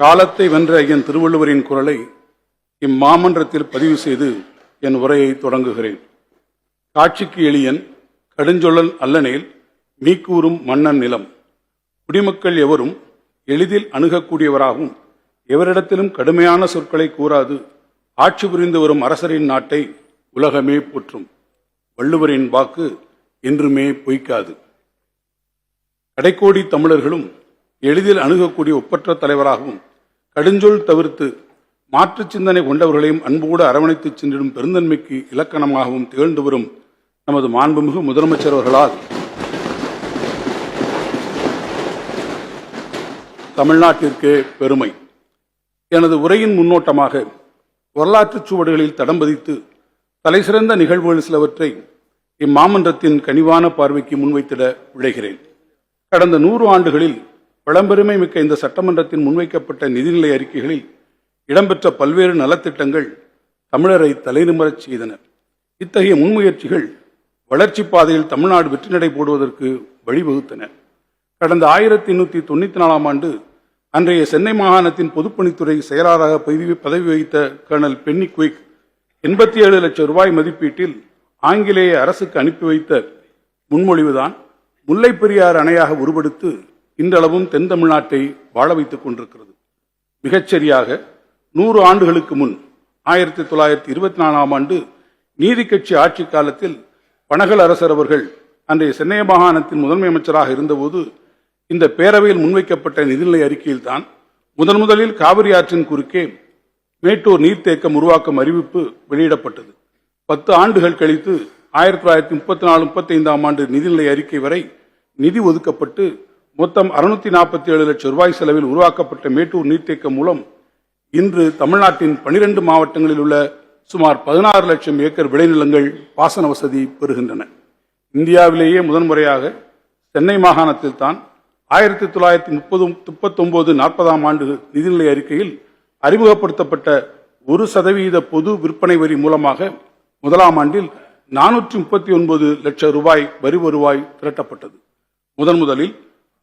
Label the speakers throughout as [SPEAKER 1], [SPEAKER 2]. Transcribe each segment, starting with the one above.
[SPEAKER 1] காலத்தை வென்ற ஐயன் திருவள்ளுவரின் குரலை இம்மாமன்றத்தில் பதிவு செய்து என் உரையை தொடங்குகிறேன். காட்சிக்கு எளியன் கடுஞ்சொல்லல் அல்லனேல் மீக்கூறும் மன்னன் நிலம். குடிமக்கள் எவரும் எளிதில் அணுகக்கூடியவராகவும் எவரிடத்திலும் கடுமையான சொற்களை கூறாது ஆட்சி புரிந்து வரும் அரசரின் நாட்டை உலகமே போற்றும். வள்ளுவரின் வாக்கு என்றுமே பொய்க்காது. கடைக்கோடி தமிழர்களும் எளிதில் அணுகக்கூடிய ஒப்பற்ற தலைவராகவும் கடுஞ்சொல் தவிர்த்து மாற்று சிந்தனை கொண்டவர்களையும் அன்போடு அரவணைத்துச் சென்றிடும் பெருந்தன்மைக்கு இலக்கணமாகவும் திகழ்ந்து வரும் நமது மாண்புமிகு முதலமைச்சர் அவர்களால் தமிழ்நாட்டிற்கே பெருமை. எனது உரையின் முன்னோட்டமாக வரலாற்றுச் சுவடுகளில் தடம் பதித்து தலைசிறந்த நிகழ்வுகள் சிலவற்றை இம்மாமன்றத்தின் கனிவான பார்வைக்கு முன்வைத்திட விழைகிறேன். கடந்த நூறு ஆண்டுகளில் பழம்பெருமை மிக்க இந்த சட்டமன்றத்தின் முன்வைக்கப்பட்ட நிதிநிலை அறிக்கைகளில் இடம்பெற்ற பல்வேறு நலத்திட்டங்கள் தமிழரை தலைநிமரச் செய்தன. இத்தகைய முன்முயற்சிகள் வளர்ச்சி பாதையில் தமிழ்நாடு வெற்றி நடை போடுவதற்கு வழிவகுத்தன. கடந்த ஆயிரத்தி எண்ணூற்றி தொண்ணூற்றி நாலாம் ஆண்டு அன்றைய சென்னை மாகாணத்தின் பொதுப்பணித்துறை செயலாளராக பதவி பதவி வகித்த கர்னல் பென்னி குயிக் எண்பத்தி ஏழு லட்சம் ரூபாய் மதிப்பீட்டில் ஆங்கிலேய அரசுக்கு அனுப்பி வைத்த முன்மொழிவுதான் முல்லை பெரியாறு அணையாக உருவெடுத்து இன்றளவும் தென் தமிழ்நாட்டை வாழ வைத்துக் கொண்டிருக்கிறது. மிகச்சரியாக நூறு ஆண்டுகளுக்கு முன் ஆயிரத்தி தொள்ளாயிரத்தி இருபத்தி நாலாம் ஆண்டு நீதி கட்சி ஆட்சி காலத்தில் பனகல் அரசர் அவர்கள் அன்றைய சென்னை மாகாணத்தின் முதன்மை அமைச்சராக இருந்தபோது இந்த பேரவையில் முன்வைக்கப்பட்ட நிதிநிலை அறிக்கையில்தான் முதன் முதலில் காவிரி ஆற்றின் குறுக்கே மேட்டூர் நீர்த்தேக்கம் உருவாக்கும் அறிவிப்பு வெளியிடப்பட்டது. பத்து ஆண்டுகள் கழித்து ஆயிரத்தி தொள்ளாயிரத்தி முப்பத்தி நாலு முப்பத்தி ஐந்தாம் ஆண்டு நிதிநிலை அறிக்கை வரை நிதி ஒதுக்கப்பட்டு மொத்தம் அறுநூத்தி நாற்பத்தி ஏழு லட்சம் ரூபாய் செலவில் உருவாக்கப்பட்ட மேட்டூர் நீர்த்தேக்கம் மூலம் இன்று தமிழ்நாட்டின் பனிரெண்டு மாவட்டங்களில் உள்ள சுமார் பதினாறு லட்சம் ஏக்கர் விளைநிலங்கள் பாசன வசதி பெறுகின்றன. இந்தியாவிலேயே முதன்முறையாக சென்னை மாகாணத்தில் தான் ஆயிரத்தி தொள்ளாயிரத்தி முப்பது முப்பத்தொன்பது நாற்பதாம் ஆண்டு நிதிநிலை அறிக்கையில் அறிமுகப்படுத்தப்பட்ட ஒரு சதவீத பொது விற்பனை வரி மூலமாக முதலாம் ஆண்டில் நானூற்றி முப்பத்தி ஒன்பது லட்சம் ரூபாய் வரி வருவாய் திரட்டப்பட்டது. முதன் முதலில்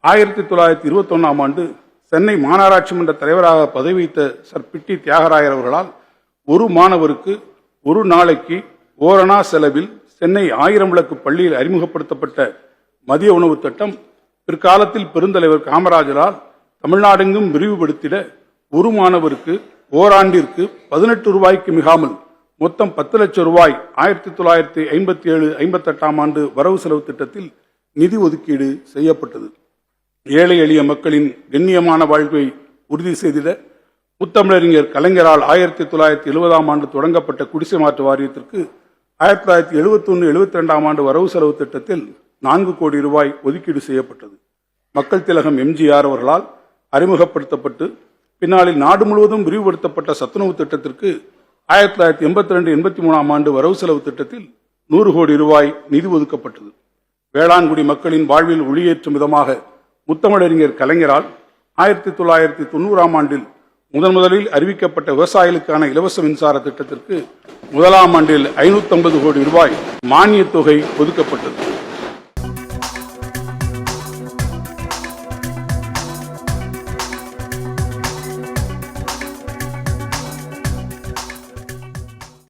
[SPEAKER 1] ஆயிரத்தி தொள்ளாயிரத்தி இருபத்தி ஆண்டு சென்னை மாநகராட்சி மன்ற தலைவராக பதவி வைத்த சர் பிட்டி தியாகராயர் அவர்களால் ஒரு மாணவருக்கு ஒரு நாளைக்கு ஓரணா செலவில் சென்னை ஆயிரம் விளக்கு பள்ளியில் அறிமுகப்படுத்தப்பட்ட மதிய உணவு திட்டம் பிற்காலத்தில் பெருந்தலைவர் காமராஜரால் தமிழ்நாடெங்கும் விரிவுபடுத்திட ஒரு மாணவருக்கு ஓராண்டிற்கு பதினெட்டு ரூபாய்க்கு மிகாமல் மொத்தம் பத்து லட்சம் ரூபாய் ஆயிரத்தி தொள்ளாயிரத்தி ஐம்பத்தி ஏழு ஐம்பத்தெட்டாம் ஆண்டு வரவு செலவு திட்டத்தில் நிதி ஒதுக்கீடு செய்யப்பட்டது. ஏழை எளிய மக்களின் கண்ணியமான வாழ்வை உறுதி செய்திட முத்தமிழறிஞர் கலைஞரால் ஆயிரத்தி தொள்ளாயிரத்தி எழுபதாம் ஆண்டு தொடங்கப்பட்ட குடிசை மாற்று வாரியத்திற்கு ஆயிரத்தி தொள்ளாயிரத்தி எழுபத்தொன்று எழுபத்தி ரெண்டாம் ஆண்டு வரவு செலவு திட்டத்தில் நான்கு கோடி ரூபாய் ஒதுக்கீடு செய்யப்பட்டது. மக்கள் திலகம் எம்ஜிஆர் அவர்களால் அறிமுகப்படுத்தப்பட்டு பின்னாளில் நாடு முழுவதும் விரிவுபடுத்தப்பட்ட சத்துணவு திட்டத்திற்கு ஆயிரத்தி தொள்ளாயிரத்தி எண்பத்தி ரெண்டு எண்பத்தி மூணாம் ஆண்டு வரவு செலவு திட்டத்தில் நூறு கோடி ரூபாய் நிதி ஒதுக்கப்பட்டது. வேளாண்குடி மக்களின் வாழ்வில் ஒளியேற்றும் விதமாக முத்தமிழறிஞர் கலைஞரால் ஆயிரத்தி தொள்ளாயிரத்தி தொண்ணூறாம் ஆண்டில் முதன் முதலில் அறிவிக்கப்பட்ட விவசாயிகளுக்கான இலவச மின்சார திட்டத்திற்கு முதலாம் ஆண்டில் ஐநூத்தி கோடி ரூபாய் மானியத் தொகை ஒதுக்கப்பட்டது.